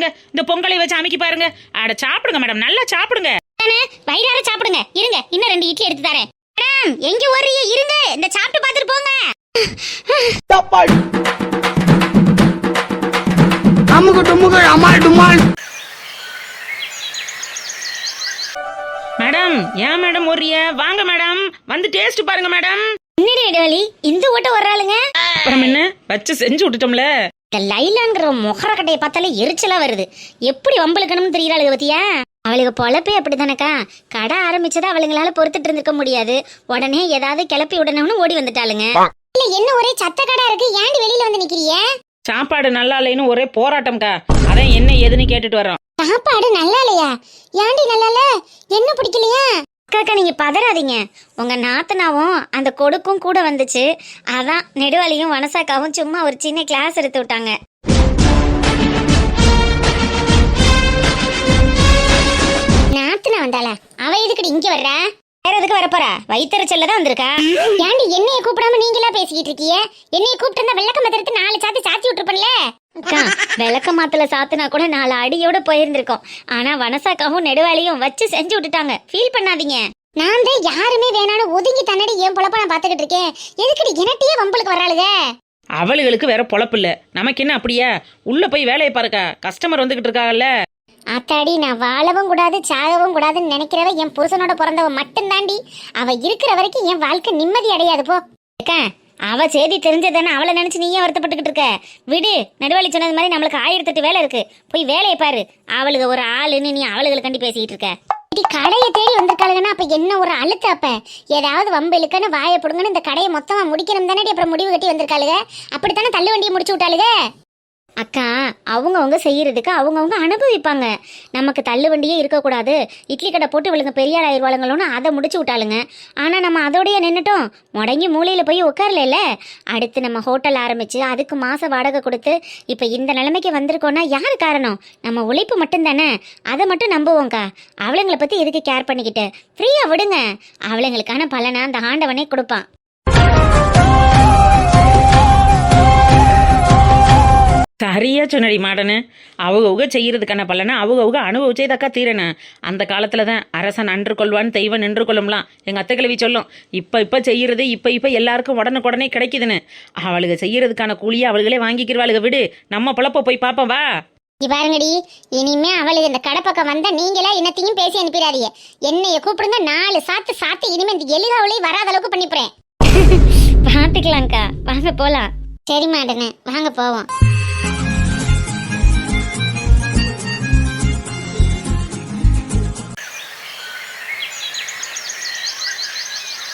பாருங்க. இந்த பொங்கலை வச்சு அமைக்கி பாருங்க. அட சாப்பிடுங்க மேடம். நல்லா சாப்பிடுங்க. வயிறார சாப்பிடுங்க. இருங்க இன்னும் ரெண்டு இட்லி எடுத்து தரேன். மேடம் எங்க ஓடுறீங்க இருங்க. இந்த சாப்பிட்டு பார்த்துட்டு போங்க. அமுகு டுமுகு அமால் டுமால் மேடம் ஏன் மேடம் ஒரிய வாங்க மேடம். வந்து டேஸ்ட் பாருங்க மேடம். என்னடி இடைவெளி இந்த ஓட்ட வர்றாளுங்க அப்புறம் என்ன? வச்சு செஞ்சு விட்டுட்டோம்ல. இந்த லைலாங்கிற முகர கட்டையை பார்த்தாலே எரிச்சலா வருது. எப்படி வம்பளுக்கணும்னு தெரியறாளுங்க பத்தியா? அவளுக்கு பொழப்பே அப்படித்தானக்கா? கடை ஆரம்பிச்சதை அவளுங்களால பொறுத்துட்டு இருந்திருக்க முடியாது. உடனே ஏதாவது கிளப்பி விடணும்னு ஓடி வந்துட்டாளுங்க. இல்ல என்ன ஒரே சத்த கடை இருக்கு? ஏன்டி வெளியில வந்து நிக்கிறிய? சாப்பாடு நல்லா இல்லைன்னு ஒரே போராட்டம்க்கா. அதான் என்ன ஏதுன்னு கேட்டுட்டு வரோம் சாப்பாடு நல்லா இல்லையா? ஏன்டி நல்லா இல்ல? என்ன பிடிக்கலையா? அக்காக்கா நீங்கள் பதறாதீங்க. உங்கள் நாத்தனாவும் அந்த கொடுக்கும் கூட வந்துச்சு. அதான் நெடுவாளியும் வனசாக்காவும் சும்மா ஒரு சின்ன கிளாஸ் எடுத்து விட்டாங்க. நாத்தனா வந்தாளா? அவ எதுக்குடி இங்க வர்றா? வேற எதுக்கு வரப்போறா? வயிற்றுச்சல்ல தான் வந்திருக்கா. ஏன்டி என்னைய கூப்பிடாம நீங்களா பேசிக்கிட்டு இருக்கீங்க என்னைய கூப்பிட்டு இருந்தா வெள்ளக்கம் மத்திரத்து நாலு சாத்தி சாத்தி விட்டுருப்பேன்ல. அக்கா விளக்க மாத்துல சாத்துனா கூட நாலு அடியோட போயிருந்திருக்கோம். ஆனா வனசாக்காவும் நெடுவாளியும் வச்சு செஞ்சு விட்டுட்டாங்க. ஃபீல் பண்ணாதீங்க. நான் தான் யாருமே வேணான்னு ஒதுங்கி தன்னடி ஏன் பொழப்ப நான் பாத்துக்கிட்டு இருக்கேன். எதுக்குடி எனட்டியே வம்பளுக்கு வர்றாளுக அவளுகளுக்கு வேற பொழப்பு இல்ல. நமக்கு என்ன அப்படியா? உள்ள போய் வேலையை பாருக்கா. கஸ்டமர் வந்துகிட்டு இருக்காங்கல்ல ஆத்தாடி நான் வாழவும் கூடாது சாகவும் கூடாதுன்னு நினைக்கிறவ என் புருஷனோட பிறந்தவ மட்டும்தாண்டி. அவ இருக்கிற வரைக்கும் என் வாழ்க்கை நிம்மதி அடையாது போ. அவ செய்தி தெரிஞ்சதானே அவளை நினைச்சு நீயே வருத்தப்பட்டுக்கிட்டு இருக்க? விடு நடுவாளி சொன்னது மாதிரி நம்மளுக்கு ஆயிரத்தெட்டு வேலை இருக்கு. போய் வேலையை பாரு. அவளுக்கு ஒரு ஆளுன்னு நீ அவளுகளை கண்டி பேசிக்கிட்டு இருக்க. இப்படி கடையை தேடி வந்திருக்காளுங்கன்னா அப்ப என்ன ஒரு அழுத்த அப்போ? ஏதாவது வம்பு இழுக்கன்னு வாயை பிடுங்கன்னு இந்த கடையை மொத்தமா முடிக்கணும் தானே அப்புறம் முடிவு கட்டி வந்திருக்காளுக? அப்படித்தானே தள்ளு வண்டியை முடிச்சு விட்டாளுக? அக்கா அவங்கவுங்க செய்யறதுக்கு அவங்கவுங்க அனுபவிப்பாங்க. நமக்கு தள்ளுவண்டியே இருக்கக்கூடாது. இட்லி கடை போட்டு விழுங்க பெரியார் ஆயிடுவாளுங்களோன்னு அதை முடிச்சு விட்டாளுங்க. ஆனால் நம்ம அதோடைய நின்றுட்டோம் முடங்கி மூலையில் போய் உட்காரல அடுத்து நம்ம ஹோட்டல் ஆரம்பிச்சு அதுக்கு மாத வாடகை கொடுத்து இப்போ இந்த நிலைமைக்கு வந்திருக்கோன்னா யார் காரணம்? நம்ம உழைப்பு மட்டும்தானே? அதை மட்டும் நம்புவோங்க்கா அவளுங்களை பற்றி எதுக்கு கேர் பண்ணிக்கிட்டு? ஃப்ரீயாக விடுங்க. அவளுங்களுக்கான பலனை அந்த ஆண்டவனே கொடுப்பான். சரியா சொன்னடி மாடனு. அவகவுக செய்யறதுக்கான பலனை அவகவுக அனுபவிச்சே தக்கா தீரனே. அந்த காலத்துல தான் அரசன் அன்று கொள்வான் தெய்வம் நின்று கொள்ளும்லாம். எங்க அத்தை கிழவி சொல்லும் இப்ப இப்ப செய்யறது இப்ப இப்ப எல்லாருக்கும் உடனுக்குடனே கிடைக்குதுன்னு. அவளுக செய்யறதுக்கான கூலியை அவளுகளே வாங்கிக்கிறவாளுக விடு. நம்ம பிழப்ப போய் பாப்போம் வா. பாருங்கடி இனிமே அவளுக்கு இந்த கடை பக்கம் வந்தா நீங்களா என்னத்தையும் பேசி அனுப்பிடாதீங்க. என்னைய கூப்பிடுங்க நாலு சாத்து சாத்து இனிமே இந்த எலிகாவளையும் வராத அளவுக்கு பண்ணிப்புறேன் பாத்துக்கலாம்க்கா வாங்க போலாம். சரி மாட்டனே வாங்க போவோம்.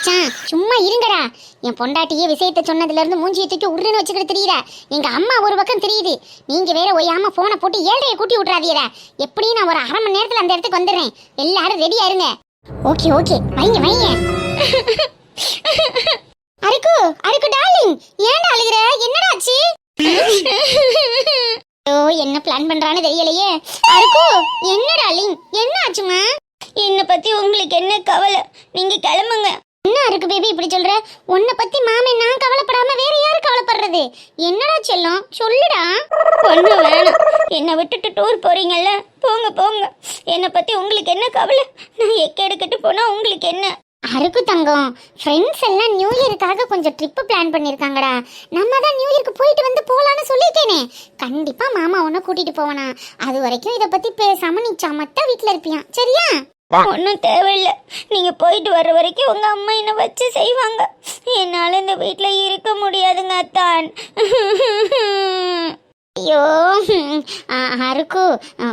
மச்சான், சும்மா இருங்கடா. என் பொண்டாட்டியே விஷயத்த சொன்னதுல இருந்து மூஞ்சியை தூக்கி உருன்னு வச்சுக்கிட்டு தெரியுதா எங்க அம்மா ஒரு பக்கம் தெரியுது. நீங்க வேற ஒய்யாம போனை போட்டு ஏழைய கூட்டி விட்டுறாதீரா. எப்படியும் நான் ஒரு அரை மணி நேரத்துல அந்த இடத்துக்கு வந்துடுறேன். எல்லாரும் ரெடியா இருங்க. Okay okay. வைங்க வைங்க. அருக்கு அருக்கு டார்லிங் ஏன்டா அழுகுற? என்னடா ஆச்சு? ஓ என்ன பிளான் பண்றான்னு தெரியலையே. அருக்கு என்ன டார்லிங் என்ன ஆச்சுமா என்னை பத்தி உங்களுக்கு என்ன கவலை? நீங்க கிளம்புங்க. என்ன இருக்கு பேபி இப்படி சொல்ற? உன்னை பத்தி மாமே நான் கவலைப்படாம வேற யாரு கவலைப்படுறது? என்னடா செல்லம்? சொல்லுடா. ஒண்ணு வேணாம். என்னை விட்டுட்டு டூர் போறீங்கல்ல? போங்க போங்க. என்னை பத்தி உங்களுக்கு என்ன கவலை? நான் எக்க எடுக்கட்டு போனா உங்களுக்கு என்ன? அருக்கு தங்கம். ஃப்ரெண்ட்ஸ் எல்லாம் நியூ இயருக்காக கொஞ்சம் ட்ரிப்பு பிளான் பண்ணியிருக்காங்கடா நம்ம தான் நியூ இயருக்கு போயிட்டு வந்து போகலான்னு சொல்லியிருக்கேனே கண்டிப்பாக மாமா உன்னை கூட்டிகிட்டு போவானா. அது வரைக்கும் இதை பற்றி பேசாம நீ சமத்தா வீட்டில் இருப்பியான் சரியா? ஒன்றும் தேவையில்லை. நீங்கள் போயிட்டு வர்ற வரைக்கும் உங்கள் அம்மா என்னை வச்சு செய்வாங்க. என்னால் இந்த வீட்டில் இருக்க முடியாதுங்க அத்தான். ஐயோ அருக்கு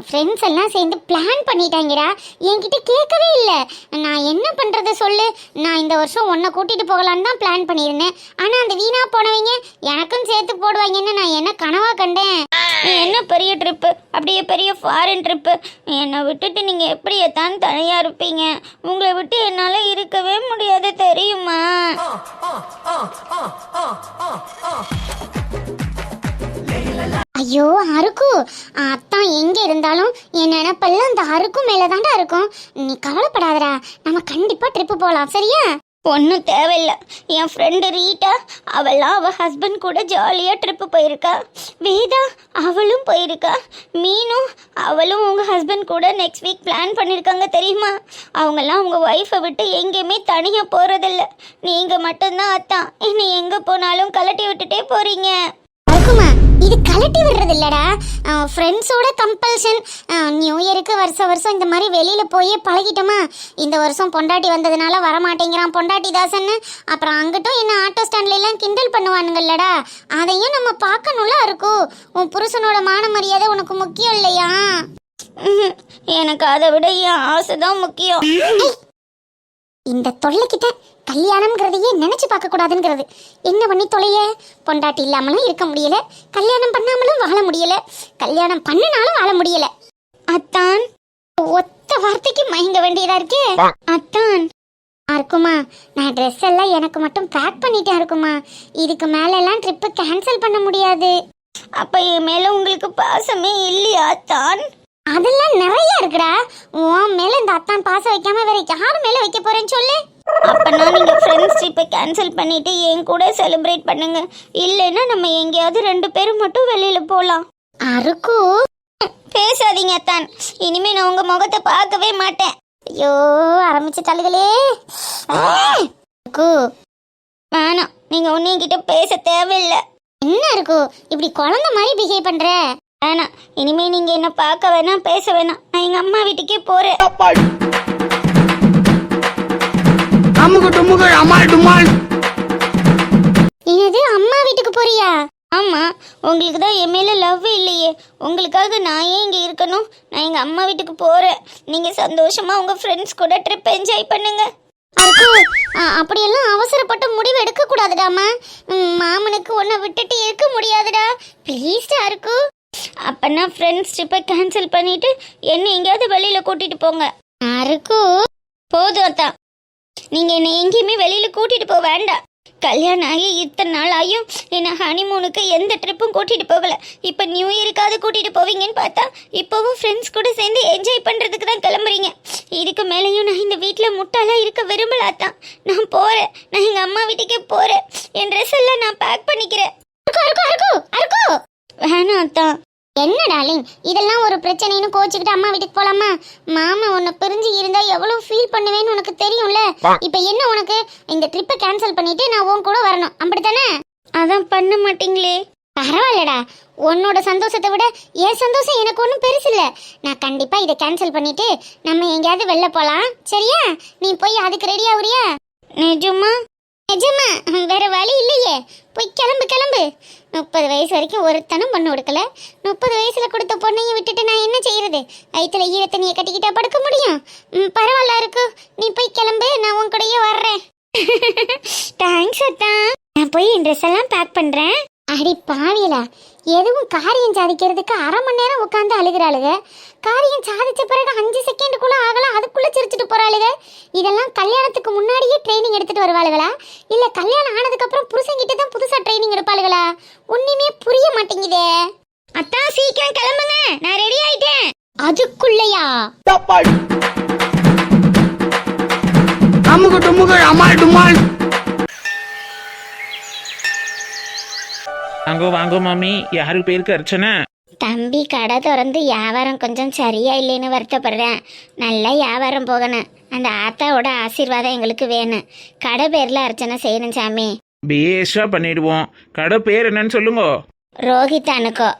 ஃப்ரெண்ட்ஸ் எல்லாம் சேர்ந்து பிளான் பண்ணிட்டாங்கடா. என்கிட்ட கேட்கவே இல்லை. நான் என்ன பண்ணுறது சொல்லு. நான் இந்த வருஷம் உன்னை கூட்டிகிட்டு போகலான்னு தான் பிளான் பண்ணியிருந்தேன். ஆனால் அந்த வீணாக போனவங்க எனக்கும் சேர்த்து போடுவாங்கன்னு நான் என்ன கனவாக கண்டேன். என்ன பெரிய ட்ரிப்பு அப்படியே பெரிய ஃபாரின் ட்ரிப்பு என்னை விட்டுட்டு நீங்கள் எப்படி தான் தனியாக இருப்பீங்க? உங்களை விட்டு என்னால் இருக்கவே முடியாது தெரியுமா? ஐயோ அருக்கு அத்தான் எங்க இருந்தாலும் என் நினப்பெல்லாம் அந்த அருக்கு மேல தாண்டா இருக்கும். நீ கவலைப்படாதடா. நம்ம கண்டிப்பா ட்ரிப்பு போலாம் சரியா? ஒன்றும் தேவையில்ல. என் ஃப்ரெண்டு ரீட்டா அவளாம் அவள் ஹஸ்பண்ட் கூட ஜாலியாக ட்ரிப்பு போயிருக்கா. வேதா அவளும் போயிருக்கா. மீனும் அவளும் உங்கள் ஹஸ்பண்ட் கூட நெக்ஸ்ட் வீக் பிளான் பண்ணியிருக்காங்க தெரியுமா? அவங்கெல்லாம் அவங்க ஒய்ஃபை விட்டு எங்கேயுமே தனியாக போகிறதில்ல நீங்கள் மட்டும்தான் அத்தான். என்னை எங்கே போனாலும் கலட்டி விட்டுட்டே போகிறீங்க இது கலட்டி விடுறது இல்லடா ஃப்ரெண்ட்ஸோட கம்பல்ஷன் நியூ இயருக்கு வருஷம் வருஷம் இந்த மாதிரி வெளியில போயே பழகிட்டோமா? இந்த வருஷம் பொண்டாட்டி வந்ததுனால வரமாட்டேங்கிறான் பொண்டாட்டி தாசன்னு. அப்புறம் அங்கிட்டும் என்ன ஆட்டோ ஸ்டாண்ட்ல எல்லாம் கிண்டல் பண்ணுவானுங்கல்லடா. அதையும் நம்ம பார்க்கணும்ல இருக்கும் உன் புருஷனோட மான மரியாதை உனக்கு முக்கியம் இல்லையா. எனக்கு அதை விட என் ஆசை தான் முக்கியம் இந்த தொல்லைக்கிட்ட கல்யாணம்ங்கிறதையே நினைச்சு பார்க்க கூடாதுங்கிறது என்ன பண்ணி தொலைய? பொண்டாட்டி இல்லாமலும் இருக்க முடியல. கல்யாணம் பண்ணாமலும் வாழ முடியல. கல்யாணம் பண்ணினாலும் வாழ முடியல. அத்தான் ஒத்த வார்த்தைக்கு மயங்க வேண்டியதா இருக்கே. அத்தான். இருக்குமா நான் ட்ரெஸ் எல்லாம் எனக்கு மட்டும் பேக் பண்ணிட்டேன் இருக்குமா இதுக்கு மேல எல்லாம் ட்ரிப்பு கேன்சல் பண்ண முடியாது. அப்ப என் மேல உங்களுக்கு பாசமே இல்லையா தான் அதெல்லாம் நிறைய இருக்குடா. உன் மேல இந்த அத்தான் பாசம் வைக்காம வேற யார் மேல வைக்க போறேன்னு சொல்லு. அப்பனா நீங்க ஃப்ரெண்ட்ஸ் ட்ரிப்பை கேன்சல் பண்ணிட்டு என் கூட செலிப்ரேட் பண்ணுங்க. இல்லைன்னா நம்ம எங்கேயாவது ரெண்டு பேரும் மட்டும் வெளியில போலாம். அருக்கு. பேசாதீங்க அத்தான். இனிமே நான் உங்க முகத்தை பார்க்கவே மாட்டேன். ஐயோ ஆரம்பிச்சிட்டாளுகளே. அருக்கு. வேணாம் நீங்க ஒன்னும் கிட்ட பேச தேவையில்லை. என்ன இருக்கு இப்படி குழந்தை மாதிரி பிஹேவ் பண்ற? வேணாம் இனிமே நீங்க என்ன பார்க்க வேணாம் பேச வேணாம். நான் எங்க அம்மா வீட்டுக்கே போறேன். அமுக்கு டுமுக்கு டுமுகு அமால் டுமால். என்னது அம்மா வீட்டுக்கு போறியா? ஆமா உங்களுக்கு தான் என் மேல லவ் இல்லையே. உங்களுக்காக நான் ஏன் இங்க இருக்கணும்? நான் எங்க அம்மா வீட்டுக்கு போறேன். நீங்க சந்தோஷமா உங்க ஃப்ரெண்ட்ஸ் கூட ட்ரிப் என்ஜாய் பண்ணுங்க. அப்படியெல்லாம் அவசரப்பட்டு முடிவு எடுக்க கூடாதுடாமா. மாமனுக்கு உன்னை விட்டுட்டு இருக்க முடியாதுடா. ப்ளீஸ்டா இருக்கு அப்பனா ஃப்ரெண்ட்ஸ் ட்ரிப்பை கேன்சல் பண்ணிட்டு என்ன எங்கேயாவது வெளியில கூட்டிட்டு போங்க. அருக்கு போதும் அத்தான் நீங்க என்னை எங்கேயுமே வெளியில கூட்டிட்டு போக வேண்டாம். கல்யாணம் ஆகி இத்தனை நாள் ஆகியும் என்னை ஹனிமூனுக்கு எந்த ட்ரிப்பும் கூட்டிட்டு போகல. இப்போ நியூ இயருக்காவது கூட்டிட்டு போவீங்கன்னு பார்த்தா இப்போவும் ஃப்ரெண்ட்ஸ் கூட சேர்ந்து என்ஜாய் பண்றதுக்கு தான் கிளம்புறீங்க. இதுக்கு மேலேயும் நான் இந்த வீட்டில் முட்டாளா இருக்க விரும்பலாதான் நான் போறேன். நான் எங்க அம்மா வீட்டுக்கே போறேன். என் ட்ரெஸ் எல்லாம் நான் பேக் பண்ணிக்கிறேன். வேணாம் அத்தான் என்ன டார்லிங்? இதெல்லாம் ஒரு பிரச்சனைன்னு கோச்சுக்கிட்டு அம்மா வீட்டுக்கு போலாமா? மாமா உன்னை பிரிஞ்சு இருந்தா எவ்வளவு ஃபீல் பண்ணுவேன்னு உனக்கு தெரியும்ல? இப்போ என்ன உனக்கு? இந்த ட்ரிப்பை கேன்சல் பண்ணிட்டு நான் உன் கூட வரணும். அப்படித்தானே? அதான் பண்ண மாட்டீங்களே. பரவாயில்லடா. உன்னோட சந்தோஷத்தை விட என் சந்தோஷம் எனக்கு ஒன்றும் பெருசு இல்லை. நான் கண்டிப்பா இதை கேன்சல் பண்ணிட்டு நம்ம எங்கேயாவது வெளில போலாம். சரியா? நீ போய் அதுக்கு ரெடி ஆகுறியா? நிஜமா? நிஜமா. வேற வழி இல்லையே. போய் கிளம்பு கிளம்பு. முப்பது வயசு வரைக்கும் ஒருத்தனும் பொண்ணு கொடுக்கல முப்பது வயசுல கொடுத்த பொண்ணையும் விட்டுட்டு நான் என்ன செய்யறது? வயிற்றுல ஈரத்தண்ணியை கட்டிக்கிட்டா படுக்க முடியும். ம், பரவாயில்ல இருக்கு நீ போய் கிளம்பு நான் உன் கூடயே வர்றேன். தேங்க்ஸ் அத்தான் நான் போய் என் ட்ரெஸ் எல்லாம் பேக் பண்றேன். அடி பாவியலா. எதுவும் காரியம் சாதிக்கிறதுக்கு அரை மணி நேரம் உட்காந்து அழுகிறாளுக. காரியம் சாதிச்ச பிறகு அஞ்சு செகண்டுக்குள்ள ஆகலாம் அதுக்குள்ள சிரிச்சிட்டு போறாளுக. இதெல்லாம் கல்யாணத்துக்கு முன்னாடியே ட்ரைனிங் எடுத்துட்டு வருவாளுகளா? இல்ல கல்யாணம் ஆனதுக்கு அப்புறம் புருஷன்கிட்ட தான் புதுசா ட்ரைனிங் எடுப்பாளுகளா? ஒண்ணுமே புரிய மாட்டேங்குதே. அத்தான் சீக்கிரம் கிளம்புங்க. நான் ரெடி ஆயிட்டேன். அதுக்குள்ளையா? சாப்பாடு அமுகு டுமுகு அமால் வாங்கோ வாங்கோ மாமி. யாரு பேருக்கு அர்ச்சனை? தம்பி கடை திறந்து வியாபாரம் கொஞ்சம் சரியா இல்லைன்னு வருத்தப்படுறேன். நல்லா வியாபாரம் போகணும். அந்த ஆத்தாவோட ஆசீர்வாதம் எங்களுக்கு வேணும். கடை பேர்ல அர்ச்சனை செய்யணும் சாமி. பேஷா பண்ணிடுவோம். கடை பேர் என்னன்னு சொல்லுங்க. ரோஹித் அனுக்கோ.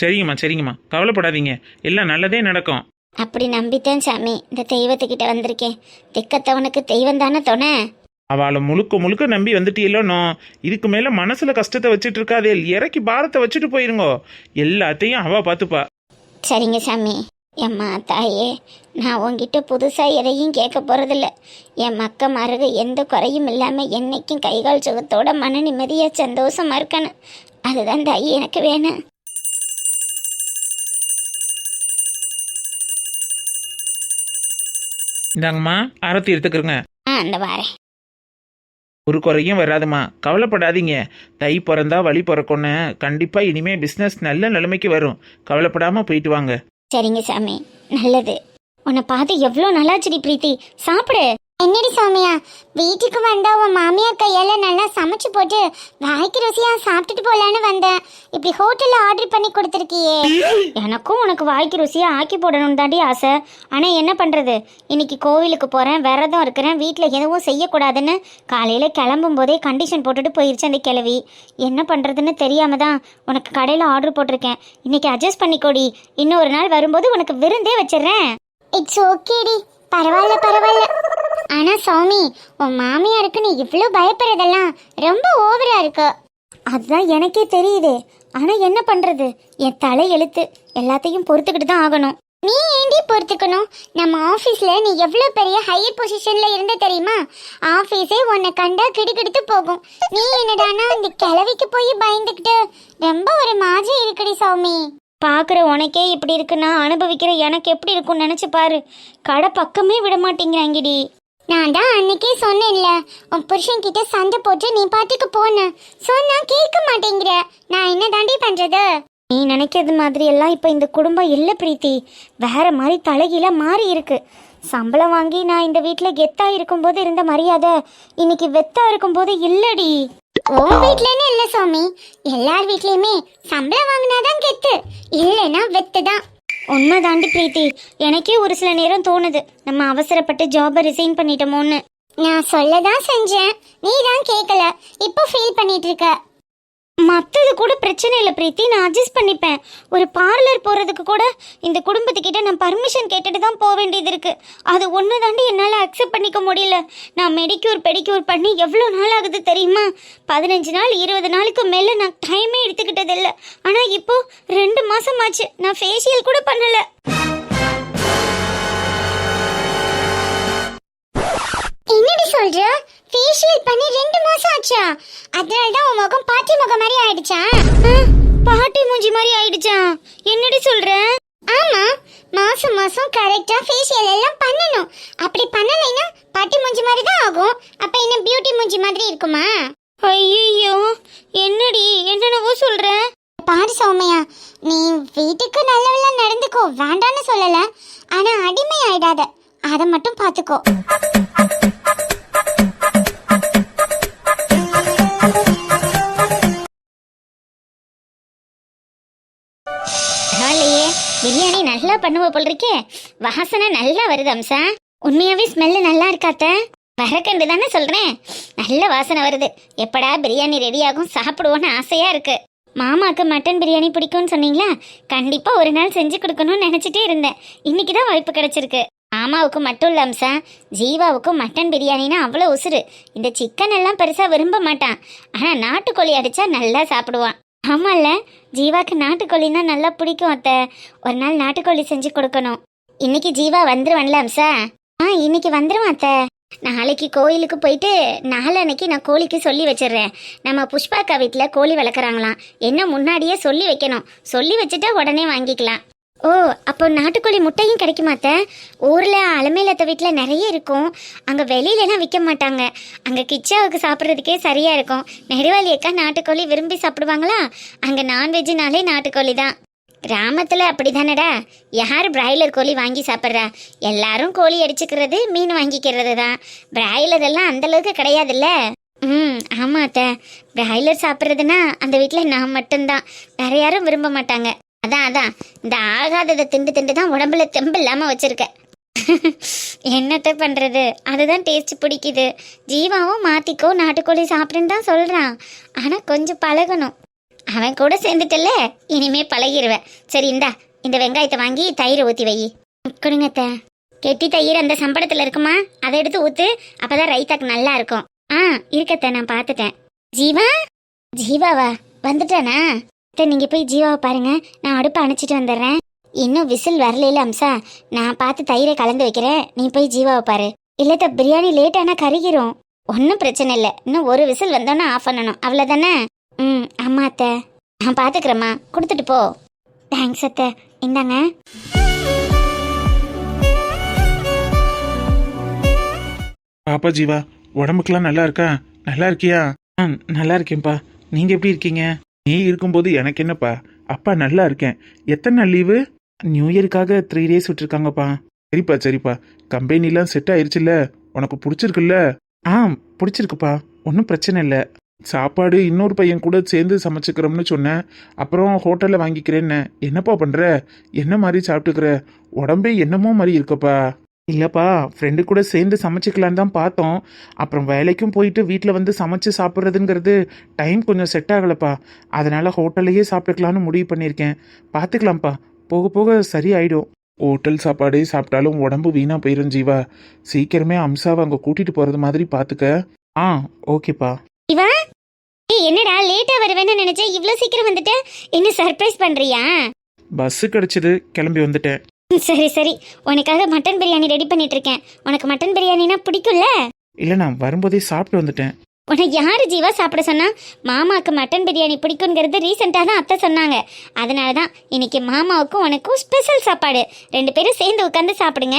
சரிங்கம்மா சரிங்கம்மா. கவலைப்படாதீங்க. எல்லாம் நல்லதே நடக்கும். அப்படி நம்பித்தேன் சாமி. இந்த தெய்வத்துக்கிட்ட வந்திருக்கேன். திக்கத்தவனுக்கு தெய்வம் தானே துணை? அவளை முழுக்க முழுக்க நம்பி வந்துட்டீங்களோ இதுக்கு மேல மனசுல கஷ்டத்தை வச்சுட்டு இருக்காதே. இறக்கி பாரத்தை வச்சுட்டு போயிருங்கோ. எல்லாத்தையும் அவ பார்த்துப்பா சரிங்க சாமி. எம்மா தாயே நான் உன்கிட்ட புதுசாக எதையும் கேட்க போகிறதில்ல என் மக்க மருக எந்த குறையும் இல்லாமல் என்னைக்கும் கைகால் சுகத்தோட மன நிம்மதியாக சந்தோஷமா இருக்கணும். அதுதான் தாயி எனக்கு வேணும் இந்தாங்கம்மா ஆரத்தி எடுத்துக்கிறங்க. ஆ அந்த வாரேன் ஒரு குறையும் வராதுமா. கவலைப்படாதீங்க. தை பிறந்தா வழி பிறக்கும்னு. கண்டிப்பா இனிமே பிசினஸ் நல்ல நிலைமைக்கு வரும். கவலைப்படாம போயிட்டு வாங்க. சரிங்க சாமி. நல்லது. உன்னை பார்த்து எவ்வளோ நல்லாச்சுடி பிரீத்தி. சாப்பிடு. என்னடி சௌமியா? வீட்டுக்கு வந்தா உன் மாமியார் கையால நல்லா சமைச்சு போட்டு வாய்க்கு ருசியா சாப்பிட்டுட்டு போலான்னு வந்தேன். இப்படி ஹோட்டல்ல ஆர்டர் பண்ணி கொடுத்துருக்கியே. எனக்கும் உனக்கு வாய்க்கு ருசியா ஆக்கி போடணும் தாண்டி ஆசை. ஆனா என்ன பண்றது? இன்னைக்கு கோவிலுக்கு போறேன் விரதம் இருக்கிறேன் வீட்டில் எதுவும் செய்யக்கூடாதுன்னு காலையில கிளம்பும் போதே கண்டிஷன் போட்டுட்டு போயிருச்சு அந்த கிழவி. என்ன பண்றதுன்னு தெரியாம தான் உனக்கு கடையில ஆர்டர் போட்டிருக்கேன். இன்னைக்கு அட்ஜஸ்ட் பண்ணிக்கோடி. இன்னொரு நாள் வரும்போது உனக்கு விருந்தே வச்சிடுறேன். இட்ஸ் ஓகேடி பரவாயில்ல பரவாயில்ல. ஆனா சௌமி உன் மாமியாருக்கு நீ இவ்ளோ பயப்படுறதெல்லாம் ரொம்ப ஓவரா இருக்கு. அதுதான் எனக்கே தெரியுதே. ஆனா என்ன பண்றது? என் தலை எழுத்து. எல்லாத்தையும் பொறுத்துக்கிட்டு தான் ஆகணும். நீ ஏண்டி பொறுத்துக்கணும்? நம்ம ஆபீஸ்ல நீ எவ்வளவு பெரிய ஹையர் பொசிஷன்ல இருந்த தெரியுமா? ஆபீஸே உன்னை கண்டா கிடுகிடுத்து போகும். நீ என்னடானா அந்த கிழவிக்கு போய் பயந்துக்கிட்டு ரொம்ப ஒரு மாதிரி இருக்குடி சௌமி. பார்க்குற உனக்கே இப்படி இருக்குன்னா அனுபவிக்கிற எனக்கு எப்படி இருக்கும்னு நினச்சி பாரு. கடை பக்கமே விட மாட்டேங்கிறாங்கடி. நான் தான் அன்னைக்கே சொன்னேன்ல உன் புருஷன் கிட்ட சண்டை போட்டு நீ பாட்டுக்கு போன சொன்னா கேட்க மாட்டேங்கிற. நான் என்ன தாண்டி பண்றது? நீ நினைக்கிறது மாதிரி எல்லாம் இப்போ இந்த குடும்பம் இல்லை பிரீத்தி. வேற மாதிரி தலைகீழ மாறி இருக்கு. சம்பளம் வாங்கி நான் இந்த வீட்டில் கெத்தா இருக்கும்போது இருந்த மரியாதை இன்னைக்கு வெத்தா இருக்கும்போது இல்லடி. உன் வீட்லன்னு இல்ல சுவாமி? எல்லார் வீட்லயுமே சம்பளம் வாங்கினாதான் கெத்து. இல்லைன்னா வெத்து தான் உண்மைதாண்டி பிரீத்தி. எனக்கே ஒரு சில நேரம் தோணுது. நம்ம அவசரப்பட்டு ஜாபை ரிசைன் பண்ணிட்டோமோன்னு. நான் சொல்லதான் செஞ்சேன். நீ தான் கேட்கல இப்போ ஃபீல் பண்ணிட்டு இருக்க. மற்றது கூட பிரச்சனை இல்லை பிரீத்தி. நான் அட்ஜஸ்ட் பண்ணிப்பேன். ஒரு பார்லர் போகிறதுக்கு கூட இந்த குடும்பத்துக்கிட்ட நான் பர்மிஷன் கேட்டுட்டு தான் போக வேண்டியது இருக்குது அது ஒன்று தாண்டி என்னால் அக்செப்ட் பண்ணிக்க முடியல. நான் மெடிக்யூர் பெடிக்யூர் பண்ணி எவ்வளோ நாள் ஆகுது தெரியுமா? பதினஞ்சு நாள் இருபது நாளுக்கு மேலே நான் டைமே எடுத்துக்கிட்டது இல்லை. ஆனால் இப்போது ரெண்டு மாதம் ஆச்சு. நான் ஃபேஷியல் கூட பண்ணலை. பண்ணி ரெண்டு மாசம் ஆச்சா? அதனால தான் உன் முகம் பாட்டி முகம் மாதிரி ஆயிடுச்சா? பாட்டி மூஞ்சி மாதிரி ஆயிடுச்சா? என்னடி சொல்ற? ஆமா மாசம் மாசம் கரெக்டா ஃபேஷியல் எல்லாம் பண்ணணும். அப்படி பண்ணலைன்னா பாட்டி மூஞ்சி மாதிரி தான் ஆகும். அப்ப என்ன பியூட்டி மூஞ்சி மாதிரி இருக்குமா? ஐயோ என்னடி என்னென்னவோ சொல்ற? பாரு சௌமியா நீ வீட்டுக்கு நல்லவளா நடந்துக்கோ வேண்டான்னு சொல்லல. ஆனா அடிமை ஆயிடாத அதை மட்டும் பார்த்துக்கோ. பிரியாணி நல்லா பண்ணுவ போல் இருக்கே வாசனை நல்லா வருது அம்சா. உண்மையாவே ஸ்மெல்லு நல்லா இருக்காத்த. வரக்கண்டு தானே சொல்றேன். நல்ல வாசனை வருது. எப்படா பிரியாணி ரெடி ஆகும் சாப்பிடுவோன்னு ஆசையா இருக்கு. மாமாக்கு மட்டன் பிரியாணி பிடிக்கும்னு சொன்னீங்களா? கண்டிப்பா ஒரு நாள் செஞ்சு கொடுக்கணும்னு நினைச்சிட்டே இருந்தேன். இன்னைக்கு தான் வாய்ப்பு கிடைச்சிருக்கு. மாமாவுக்கு மட்டும் இல்ல அம்சா. ஜீவாவுக்கும் மட்டன் பிரியாணினா அவ்வளோ உசுறு. இந்த சிக்கன் எல்லாம் பெருசா விரும்ப மாட்டான். ஆனா நாட்டுக்கோழி அடிச்சா நல்லா சாப்பிடுவான். ஆமால்ல ஜீவாக்கு நாட்டுக்கோழின்னா நல்லா பிடிக்கும் அத்தை. ஒரு நாள் நாட்டுக்கோழி செஞ்சு கொடுக்கணும். இன்னைக்கு ஜீவா வந்துருவான்ல அம்சா? ஆ இன்னைக்கு வந்துருவான் அத்தை. நாளைக்கு கோயிலுக்கு போயிட்டு நாளன்னைக்கு நான் கோழிக்கு சொல்லி வச்சிடுறேன். நம்ம புஷ்பாக்கா வீட்டில் கோழி வளர்க்குறாங்களாம். என்ன முன்னாடியே சொல்லி வைக்கணும். சொல்லி வச்சுட்டா உடனே வாங்கிக்கலாம். ஓ அப்போ நாட்டுக்கோழி முட்டையும் கிடைக்குமாத்த ஊரில் அலமையிலத்த வீட்டில் நிறைய இருக்கும். அங்கே வெளியிலலாம் விற்க மாட்டாங்க. அங்கே கிச்சாவுக்கு சாப்பிட்றதுக்கே சரியாக இருக்கும். நெடுவாளியக்கா நாட்டுக்கோழி விரும்பி சாப்பிடுவாங்களா? அங்கே நான்வெஜ்ஜுனாலே நாட்டுக்கோழி தான். கிராமத்தில் அப்படி தானடா யார் பிராய்லர் கோழி வாங்கி சாப்பிட்றா? எல்லாரும் கோழி அடிச்சுக்கிறது மீன் வாங்கிக்கிறது தான். பிராய்லர் எல்லாம் அந்தளவுக்கு கிடையாதுல்ல? ம் ஆமாம் அத்தை. பிராய்லர் சாப்பிட்றதுனா அந்த வீட்டில் நான் மட்டும்தான். வேற யாரும் விரும்ப மாட்டாங்க. அதான் அதான். இந்த ஆகாததை திண்டு திண்டு தான் உடம்புல தெம்பு இல்லாமல் வச்சிருக்க என்னத்த பண்ணுறது அதுதான் டேஸ்ட் பிடிக்குது. ஜீவாவும் மாத்திக்கோ நாட்டுக்கோழி சாப்பிடுன்னு தான் சொல்கிறான் ஆனால் கொஞ்சம் பழகணும். அவன் கூட சேர்ந்துட்டல இனிமே பழகிடுவேன் சரி இந்தா இந்த வெங்காயத்தை வாங்கி தயிர் ஊற்றி வை. கொடுங்கத்த கெட்டி தயிர் அந்த சம்பளத்தில் இருக்குமா? அதை எடுத்து ஊற்று அப்போ தான் ரைத்தாக்கு நல்லா இருக்கும். ஆ இருக்கத்த நான் பார்த்துட்டேன். ஜீவா? ஜீவாவா? வந்துட்டானா? அத்தை, நீங்க போய் ஜீவாவை பாருங்க. நான் அடுப்பை அணைச்சிட்டு வந்துடுறேன். இன்னும் விசில் வரலையில அம்சா. நான் பார்த்து தயிரை கலந்து வைக்கிறேன். நீ போய் ஜீவாவை பாரு. இல்லத்த பிரியாணி லேட் கருகிரும். ஒன்றும் பிரச்சனை இல்லை. இன்னும் ஒரு விசில் வந்தோன்னே ஆஃப் பண்ணணும். அவ்வளோதானே ம் ஆமா அத்தை. நான் பார்த்துக்கிறேம்மா கொடுத்துட்டு போ. தேங்க்ஸ் அத்தை. இந்தாங்க. பாப்பா ஜீவா உடம்புக்கெல்லாம் நல்லா இருக்கா? நல்லா இருக்கியா? ஆ நல்லா இருக்கேன்ப்பா. நீங்க எப்படி இருக்கீங்க? நீ இருக்கும்போது எனக்கு என்னப்பா? அப்பா நல்லா இருக்கேன். எத்தனை நாள் லீவு? நியூ இயருக்காக த்ரீ டேஸ் விட்டுருக்காங்கப்பா. சரிப்பா சரிப்பா. கம்பெனிலாம் செட் ஆயிருச்சுல்ல. உனக்கு பிடிச்சிருக்குல்ல? ஆ பிடிச்சிருக்குப்பா. ஒன்றும் பிரச்சனை இல்லை. சாப்பாடு இன்னொரு பையன் கூட சேர்ந்து சமைச்சுக்கிறோம்னு சொன்னேன். அப்புறம் ஹோட்டலில் வாங்கிக்கிறேன்னு. என்னப்பா பண்ணுற என்ன மாதிரி சாப்பிட்டுக்கிற? உடம்பே என்னமோ மாதிரி இருக்கப்பா. இல்லைப்பா ஃப்ரெண்டு கூட சேர்ந்து சமைச்சிக்கலான்னு தான் பார்த்தோம். அப்புறம் வேலைக்கும் போயிட்டு வீட்டில் வந்து சமைச்சு சாப்பிட்றதுங்கிறது டைம் கொஞ்சம் செட் ஆகலப்பா. அதனால ஹோட்டல்லையே சாப்பிட்டுக்கலான்னு முடிவு பண்ணியிருக்கேன். பார்த்துக்கலாம்ப்பா. போக போக சரியாயிடும். ஹோட்டல் சாப்பாடே சாப்பிட்டாலும் உடம்பு வீணாக போயிடும் ஜீவா. சீக்கிரமே அம்சாவை அங்கே கூட்டிகிட்டு போகிறது மாதிரி பார்த்துக்க. ஆ ஓகேப்பா. இவா? ஏய் என்னடா லேட்டா வருவேன்னு நினைச்சேன் இவ்ளோ சீக்கிரம் வந்துட்ட? என்ன சர்ப்ரைஸ் பண்றியா? பஸ்ஸு கிடச்சிது கிளம்பி வந்துட்டேன். சரி சரி. உனக்காக மட்டன் பிரியாணி ரெடி பண்ணிட்டு இருக்கேன் உனக்கு மட்டன் பிரியாணினா பிடிக்கும்ல? இல்லை நான் வரும்போதே சாப்பிட்டு வந்துட்டேன். உனக்கு யாரு ஜீவா சாப்பிட சொன்னா? மாமாவுக்கு மட்டன் பிரியாணி பிடிக்குங்கிறது ரீசெண்டாக தான் அத்தை சொன்னாங்க. அதனால தான் இன்னைக்கு மாமாவுக்கும் உனக்கும் ஸ்பெஷல் சாப்பாடு. ரெண்டு பேரும் சேர்ந்து உட்காந்து சாப்பிடுங்க.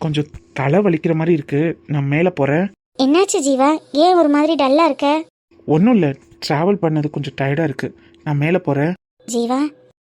கொஞ்சம் தலை வலிக்கிற மாதிரி இருக்கு. நான் மேலே போகிறேன் என்னாச்சு ஜீவா? ஏன் ஒரு மாதிரி டல்லா இருக்க? ஒன்றும் இல்லை. ட்ராவல் பண்ணது கொஞ்சம் டயர்டாக இருக்கு. நான் மேலே போகிறேன் ஜீவா?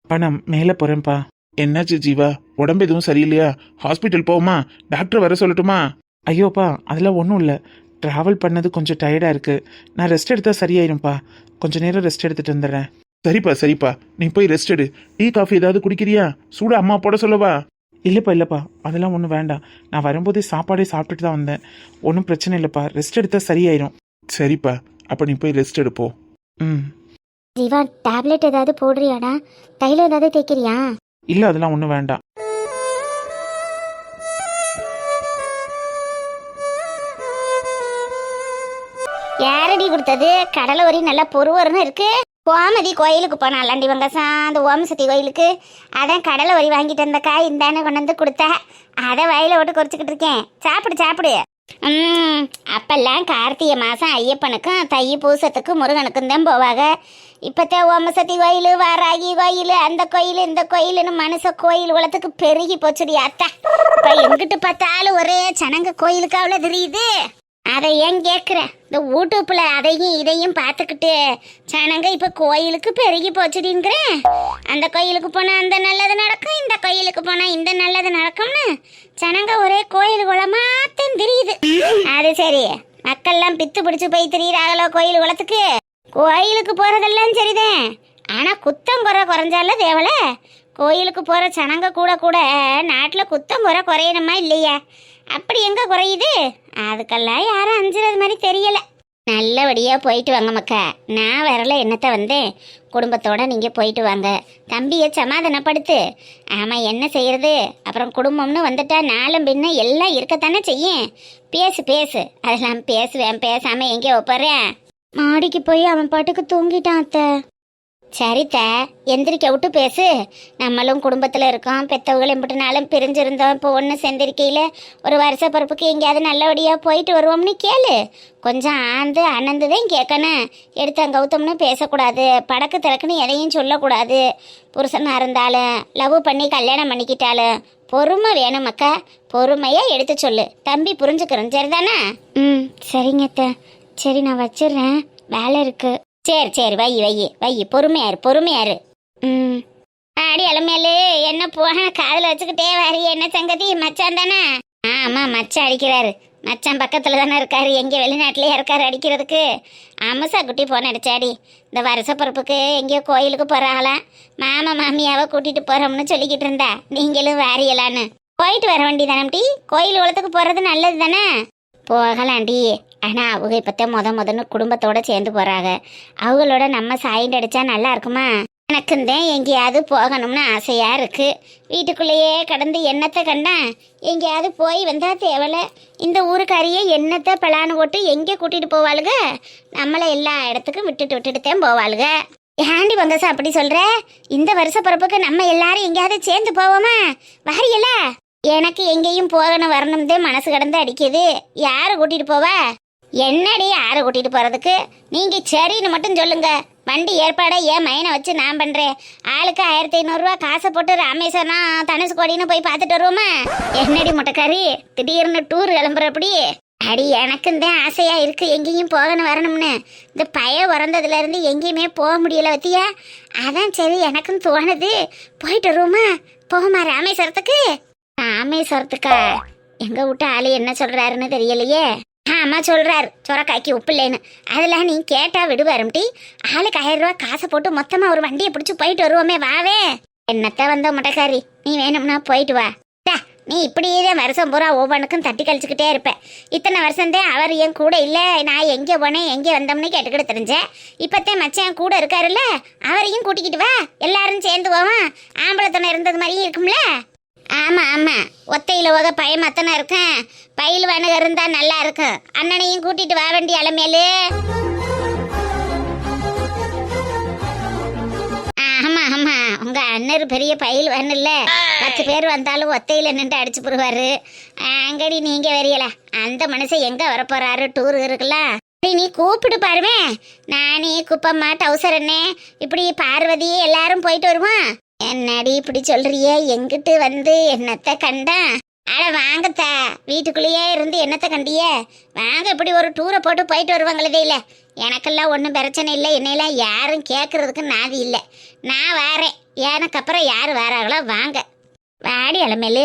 அப்பா நான் மேலே போகிறேன்ப்பா என்னாச்சு ஜீவா? உடம்பு எதுவும் சரியில்லையா? ஹாஸ்பிட்டல் போகுமா டாக்டர் வர சொல்லட்டுமா? ஐயோப்பா அதெல்லாம் ஒன்றும் இல்லை. ட்ராவல் பண்ணது கொஞ்சம் டயர்டாக இருக்கு. நான் ரெஸ்ட் எடுத்தால் சரியாயிரும்ப்பா கொஞ்ச நேரம் ரெஸ்ட் எடுத்துட்டு வந்துடுறேன். சரிப்பா சரிப்பா. நீ போய் ரெஸ்ட் எடு. டீ காஃபி ஏதாவது குடிக்கிறியா? சூட அம்மா போட சொல்லவா? இல்லைப்பா இல்லைப்பா. அதெல்லாம் ஒன்றும் வேண்டாம். நான் வரும்போதே சாப்பாடே சாப்பிட்டுட்டு தான் வந்தேன். ஒன்றும் பிரச்சனை இல்லைப்பா. ரெஸ்ட் எடுத்தால் சரியாயிரும். சரிப்பா. அப்போ நீ போய் ரெஸ்ட் எடுப்போம் ம். ஜீவா டேப்லெட் ஏதாவது போடுறியாடா? தைலம் ஏதாவது தேய்க்கிறியா? இல்லை அதெல்லாம் ஒன்றும் வேண்டாம். யாரடி கொடுத்தது? கடலை வரி நல்லா பொறுவருன்னு இருக்கு. கோமதி கோயிலுக்கு போனாலாண்டி வங்கசா அந்த ஓமசக்தி கோயிலுக்கு. அதான் கடலை வரி வாங்கிட்டு வந்தக்கா இந்தானே கொண்டு வந்து கொடுத்தா. அதை வயலை விட்டு குறைச்சிக்கிட்டு இருக்கேன். சாப்பிடு சாப்பிடு. ம் அப்பெல்லாம் கார்த்திகை மாதம் ஐயப்பனுக்கும் தை பூசத்துக்கும் முருகனுக்கும் தான் போவாங்க இப்போத்தான் ஓமசக்தி கோயில் வாராகி கோயில் அந்த கோயில் இந்த கோயில்னு மனுஷ கோயில் உலகத்துக்கு பெருகி போச்சுடி அத்தா. இப்போ எங்கிட்டு பார்த்தாலும் ஒரே சனங்க கோயிலுக்கு அவ்வளோ தெரியுது. அதை ஏன் கேட்குறேன் இந்த யூடியூப்ல அதையும் இதையும் பார்த்துக்கிட்டு ஜனங்க இப்போ கோயிலுக்கு பெருகி போச்சுடிங்கிறேன் அந்த கோயிலுக்கு போனால் அந்த நல்லது நடக்கும் இந்த கோயிலுக்கு போனால் இந்த நல்லது நடக்கும்னு ஜனங்க ஒரே கோயில் குளமாத்தான் தெரியுது. அது சரி. மக்கள்லாம் பித்து பிடிச்சு போய் திரியிறாங்களோ கோயில் குளத்துக்கு கோயிலுக்கு போகிறதெல்லாம் சரிதான் ஆனால் குத்தம் குறை குறைஞ்சால தேவல? கோயிலுக்கு போகிற சனங்க கூட கூட நாட்டில் குத்தம் குறை குறையணுமா இல்லையா? அப்படி எங்கே குறையுது? அதுக்கெல்லாம் யாரும் அஞ்சுறது மாதிரி தெரியலை. நல்லபடியாக போயிட்டு வாங்க மக்கா. நான் வரல என்னத்த வந்தேன் குடும்பத்தோடு நீங்கள் போயிட்டு வாங்க. தம்பியை சமாதானப்படுத்து. ஆமாம் என்ன செய்கிறது அப்புறம் குடும்பம்னு வந்துட்டா நாளும் பின்ன எல்லாம் இருக்கத்தானே செய்யும்? பேசு பேசு. அதெல்லாம் பேசுவேன் பேசாமல் எங்கே ஒப்பறேன் மாடிக்கு போய் அவன் பாட்டுக்கு தூங்கிட்டான் அத்தை. சரித்த எந்திரிக்க விட்டு பேசு. நம்மளும் குடும்பத்தில் இருக்கோம். பெத்தவங்களை எம்பிட்டுனாலும் பிரிஞ்சிருந்தோம். இப்போ ஒன்று சேர்ந்திருக்கையில் ஒரு வருஷ பிறப்புக்கு எங்கேயாவது நல்லபடியாக போயிட்டு வருவோம்னு கேளு. கொஞ்சம் ஆந்து அனந்துதான் கேட்கணும். எடுத்து கௌதம்னு பேசக்கூடாது. படக்கு திறக்குன்னு எதையும் சொல்லக்கூடாது. புருஷனாக இருந்தாலும் லவ் பண்ணி கல்யாணம் பண்ணிக்கிட்டாலும் பொறுமை வேணும் மக்கா பொறுமையாக எடுத்து சொல்லு. தம்பி புரிஞ்சுக்கிறோம். சரிதானே? ம் சரிங்க அத்தை. சரி நான் வச்சிடுறேன். வேலை இருக்கு. சரி சரி வை வை வை. பொறுமையாரு பொறுமையாரு. ம். அடி அலமேலு என்ன போன காதில் வச்சுக்கிட்டே வாரி என்ன சங்கதி மச்சான் தானே? ஆமாம் மச்சான் அடிக்கிறாரு. மச்சான் பக்கத்தில் தானே இருக்காரு. எங்கே வெளிநாட்டிலேயே இருக்காரு அடிக்கிறதுக்கு. அமுசா குட்டி போன அடிச்சாடி. இந்த வருஷ பிறப்புக்கு எங்கேயோ கோயிலுக்கு போகிறாங்களாம் மாமா மாமியாவை கூட்டிகிட்டு போகிறோம்னு சொல்லிக்கிட்டு இருந்தா. நீங்களும் வாரியலான்னு. போயிட்டு வர வேண்டி தானே கோயில் குளத்துக்கு போகிறது நல்லது தானே போகலாண்டி. ஆனால் அவங்க இப்போத்தான் முத முதன்னு குடும்பத்தோடு சேர்ந்து போகிறாங்க அவங்களோட நம்ம சாயிண்ட் அடித்தா நல்லா இருக்குமா? எனக்கும் தான் எங்கேயாவது போகணும்னு ஆசையாக இருக்குது வீட்டுக்குள்ளேயே கடந்து என்னத்தை கண்டேன் எங்கேயாவது போய் வந்தால் தேவலை. இந்த ஊருக்காரியே என்னத்தை பிளான் போட்டு எங்கே கூட்டிகிட்டு போவாளுங்க நம்மளை எல்லா இடத்துக்கும் விட்டுட்டு விட்டுட்டு தான் போவாளுங்க ஹாண்டி பங்கசா அப்படி சொல்கிற இந்த வருஷ பிறப்புக்கு நம்ம எல்லாரும் எங்கேயாவது சேர்ந்து போவோமா? வரியல? எனக்கு எங்கேயும் போகணும் வரணும்தே மனசு கடந்து அடிக்குது. யாரை கூட்டிகிட்டு போவா? என்னடி யாரை கூட்டிட்டு போறதுக்கு? நீங்க சரின்னு மட்டும் சொல்லுங்க. வண்டி ஏற்பாடை ஏன் மைனை வச்சு நான் பண்றேன். ஆளுக்கு ஆயிரத்தி ஐநூறுரூவா காசை போட்டு ராமேஸ்வரம் தனுஷ்கோடின்னு போய் பார்த்துட்டு வருவோமா? என்னடி முட்டைக்காரி? திடீர்னு டூர் கிளம்புறப்படி அடி எனக்கும் தான் ஆசையா இருக்கு. எங்கேயும் போகணும் வரணும்னு. இந்த பய உறந்ததுலேருந்து எங்கேயுமே போக முடியல வத்தியா? அதான் சரி எனக்கும் தோணுது. போயிட்டு வருவோமா? போகுமா ராமேஸ்வரத்துக்கு? ராமேஸ்வரத்துக்கா? எங்க விட்டு ஆளு என்ன சொல்றாருன்னு தெரியலையே. அம்மா சொல்கிறார் சொரக்காய்க்கு உப்பு இல்லைன்னு அதெல்லாம் நீ கேட்டால் விடுவாரும்டி ஆளுக்கு ஆயிரம் ரூபாய் காசை போட்டு மொத்தமாக ஒரு வண்டியை பிடிச்சி போயிட்டு வருவோமே வாவே. என்னத்த வந்த மொட்டைக்காரி? நீ வேணும்னா போயிட்டு வா. டா, நீ இப்படியே தான் வருஷம் பூரா ஒவ்வொன்றுக்கும் தட்டி கழிச்சுக்கிட்டே இருப்பேன் இத்தனை வருஷம்தான் அவர் என் கூட இல்லை. நான் எங்கே போனேன் எங்கே வந்தோம்னு கேட்டுக்கிட்டு தெரிஞ்சேன். இப்போத்தே மச்சான் கூட இருக்காருல்ல அவரையும் கூட்டிக்கிட்டு வா. எல்லாரும் சேர்ந்து போவோம். ஆம்பளை துணை இருந்தது மாதிரியும் இருக்கும்ல. ஆமாம் ஆமாம் ஒத்தையில் போக பயம் அத்தனை இருக்கேன் பயில் வனக இருந்தால் நல்லா இருக்கும் அண்ணனையும் கூட்டிட்டு வா வேண்டிய அலமேலு. ஆமா ஆமா. உங்க அண்ணர் பெரிய பயில் வேணும்ல பத்து பேர் வந்தாலும் ஒத்தையில நின்று அடிச்சு போடுவாரு. அங்கடி நீங்க வரையல அந்த மனுஷன் எங்க வரப்போறாரு? டூர் இருக்கலாம் நீ கூப்பிட்டு பாருவேன் நானே குப்பம்மா டவுசர் அண்ணே. இப்படி பார்வதி எல்லாரும் போயிட்டு வருவோம். என்னடி இப்படி சொல்றிய? எங்கிட்டு வந்து என்னத்த கண்டா? அட வாங்கத்தா வீட்டுக்குள்ளேயே இருந்து என்னத்த கண்டியே? வாங்க இப்படி ஒரு டூரை போட்டு போயிட்டு வருவாங்களதே இல்லை எனக்கெல்லாம் ஒன்றும் பிரச்சனை இல்லை. என்னையெல்லாம் யாரும் கேட்கறதுக்கு நாதி இல்லை. நான் வாரேன். எனக்கு அப்புறம் யார் வராங்களோ வாங்க. வாடி அலமேலு.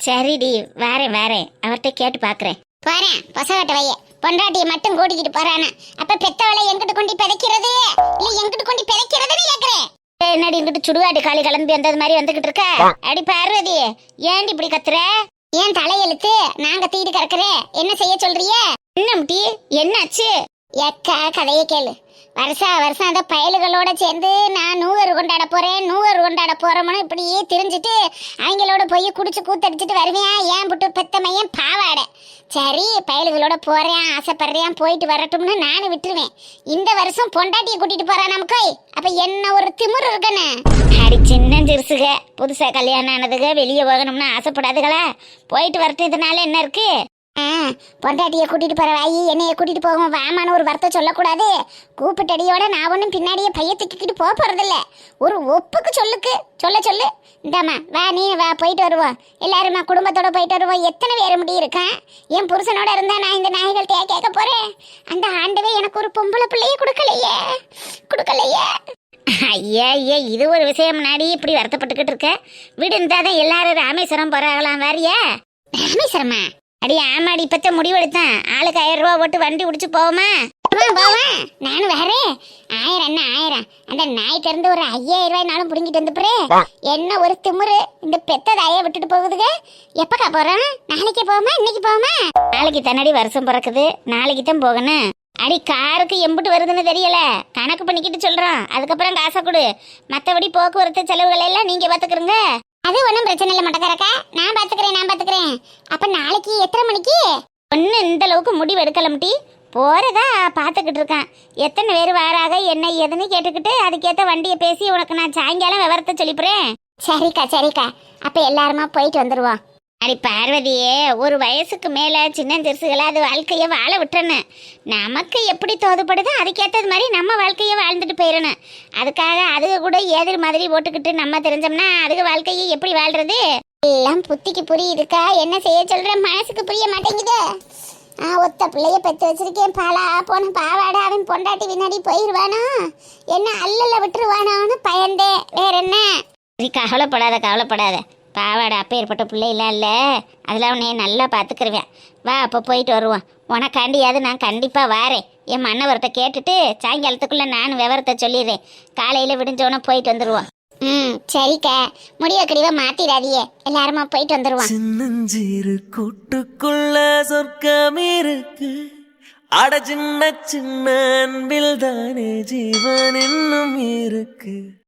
சரிடி வாரேன் வாரேன். அவர்கிட்ட கேட்டு பார்க்குறேன் போறேன். பொசகட்ட வைய. பொண்டாட்டியை மட்டும் கூட்டிக்கிட்டு போறானா. அப்ப பெத்தவளை எங்கிட்டு கொண்டு பிதைக்கிறது? இல்லை எங்கிட்டு கொண்டு பிதைக்கிறதுன்னு கேட்குறேன் என்னடி இங்கிட்டு சுடுகாடு காலி கிளம்பி வந்தது மாதிரி வந்துகிட்டு இருக்க? அடி பார்வதி ஏன்டி இப்படி கத்துற? ஏன் தலையெழுத்து? நாங்க தீடு கறக்குறேன் என்ன செய்ய சொல்றிய? என்ன முட்டி? என்னாச்சு? எக்கா கதையை கேளு. வருஷா வருஷம் அந்த பயலுகளோட சேர்ந்து நான் நூறு கொண்டாட போகிறேன் நூறு கொண்டாட போகிறோம்னு இப்படியே தெரிஞ்சுட்டு அவங்களோட போய் குடிச்சு கூத்தடிச்சிட்டு வருவேன். ஏன் புட்டு பெத்தமையன் பாவாடை. சரி பயலுகளோட போகிறேன் ஆசைப்படுறேன் போயிட்டு வரட்டும்னு நானும் விட்டுருவேன். இந்த வருஷம் பொண்டாட்டியை கூட்டிகிட்டு போகிறேன் நமக்கு அப்போ என்ன ஒரு திமிரு இருக்கனே? அடி சின்ன சிறுசுக புதுசாக கல்யாணம் ஆனதுக வெளியே போகணும்னு ஆசைப்படாதுகளா. போயிட்டு வரட்டு இதனால என்ன இருக்குது பொண்டாட்டியை கூட்டிட்டு போற வாயி என்னைய கூட்டிட்டு போகும் வாமான்னு ஒரு வார்த்தை சொல்லக்கூடாது. கூப்பிட்டடியோட நான் ஒன்றும் பின்னாடியே பைய தூக்கிக்கிட்டு போக போறதில்ல. ஒரு ஒப்புக்கு சொல்லுக்கு. சொல்ல சொல்லு. இந்தாம்மா வா நீ வா போயிட்டு வருவோம். எல்லாருமா குடும்பத்தோட போயிட்டு வருவோம். எத்தனை பேர் முடி இருக்கான் என் புருஷனோட இருந்தா நான் இந்த நாய்கள்கிட்ட கேட்க போறேன். அந்த ஆண்டவே எனக்கு ஒரு பொம்பளை பிள்ளைய கொடுக்கலையே. கொடுக்கலையே. ஐயா ஐயா இது ஒரு விஷயம் முன்னாடி இப்படி வருத்தப்பட்டுக்கிட்டு இருக்க. வீடு இருந்தாதான் எல்லாரும் ராமேஸ்வரம் போறாங்களாம் வாரியா? ராமேஸ்வரமா? அடி ஆமாடி இப்பத்த முடிவெடுத்தேன். ஆளுக்கு ஆயிரம் ரூபா போட்டு வண்டி பிடிச்சு போவோமா? போவேன் நானும் வரேன். ஆயிரம் என்ன ஆயிரம்? அந்த நாய் திறந்து ஒரு ஐயாயிரம் ரூபாய்னாலும் புடுங்கிட்டு வந்துப்புறே என்ன ஒரு திமிரு. இந்த பெத்த தாயை விட்டுட்டு போகுதுங்க. எப்பக்கா போறோம்? நாளைக்கு போவோமா? இன்னைக்கு போவோமா? நாளைக்கு தன்னாடி வருஷம் பிறக்குது. நாளைக்கு தான் போகணும். அடி காருக்கு எம்புட்டு வருதுன்னு தெரியல. கணக்கு பண்ணிக்கிட்டு சொல்றோம். அதுக்கப்புறம் காசை கொடு. மற்றபடி போக்குவரத்து செலவுகள் எல்லாம் நீங்க பாத்துக்கிறங்க. அது ஒன்றும் பிரச்சனை இல்லை மட்டக்காரக்கா. நான் பார்த்துக்கிறேன் நான் பார்த்துக்கிறேன் அப்போ நாளைக்கு எத்தனை மணிக்கு? ஒன்று இந்த அளவுக்கு முடிவு எடுக்கலம்டி போகிறதா பார்த்துக்கிட்டு இருக்கேன். எத்தனை பேர் வாராக என்ன ஏதுன்னு கேட்டுக்கிட்டு அதுக்கேற்ற வண்டியை பேசி உனக்கு நான் சாயங்காலம் விவரத்தை சொல்லிப்புறேன். சரிக்கா சரிக்கா. அப்போ எல்லாருமா போயிட்டு வந்துடுவோம் அடி பார்வதியே ஒரு வயசுக்கு மேலே சின்ன சிறுசுகளை அது வாழ்க்கையை வாழ விட்டுறணும் நமக்கு எப்படி தோதுப்படுதோ அதுக்கேற்றது மாதிரி நம்ம வாழ்க்கையை வாழ்ந்துட்டு போயிடணும் அதுக்காக அதுக கூட எதிர் மாதிரி போட்டுக்கிட்டு நம்ம தெரிஞ்சோம்னா அதுக வாழ்க்கையை எப்படி வாழ்றது? எல்லாம் புத்திக்கு புரியுதுக்கா. என்ன செய்ய சொல்கிற மனசுக்கு புரிய மாட்டேங்குது. ஆ ஒத்த பிள்ளைய பெற்று வச்சிருக்கேன். பாலா போன பாவாடை அவன் பொண்டாட்டி பின்னாடி போயிடுவானா என்ன அல்லல விட்டுருவானான்னு பயந்தேன் வேற என்ன கவலைப்படாத கவலைப்படாத. பாவாடை அப்பேற்பட்ட பிள்ளைலாம் இல்லை. அதெல்லாம் உன்னை நல்லா பார்த்துக்கிருவேன் வா அப்போ போயிட்டு வருவோம். உனக்காண்டியாவது நான் கண்டிப்பாக வாரேன். என் மன்னவர்கிட்ட கேட்டுட்டு சாயங்காலத்துக்குள்ளே நான் விவரத்தை சொல்லிடுறேன். காலையில் விடிஞ்சோன்னே போயிட்டு வந்துடுவோம் ம் சரிக்கா. முடிய கடிவா மாத்திடாதியே எல்லாருமா போயிட்டு வந்துடுவோம் சின்னஞ்சிறு கூட்டுக்குள்ள சொர்க்கம் இருக்கு. அட சின்ன சின்ன அன்பில் தானே ஜீவன் இன்னும் இருக்கு.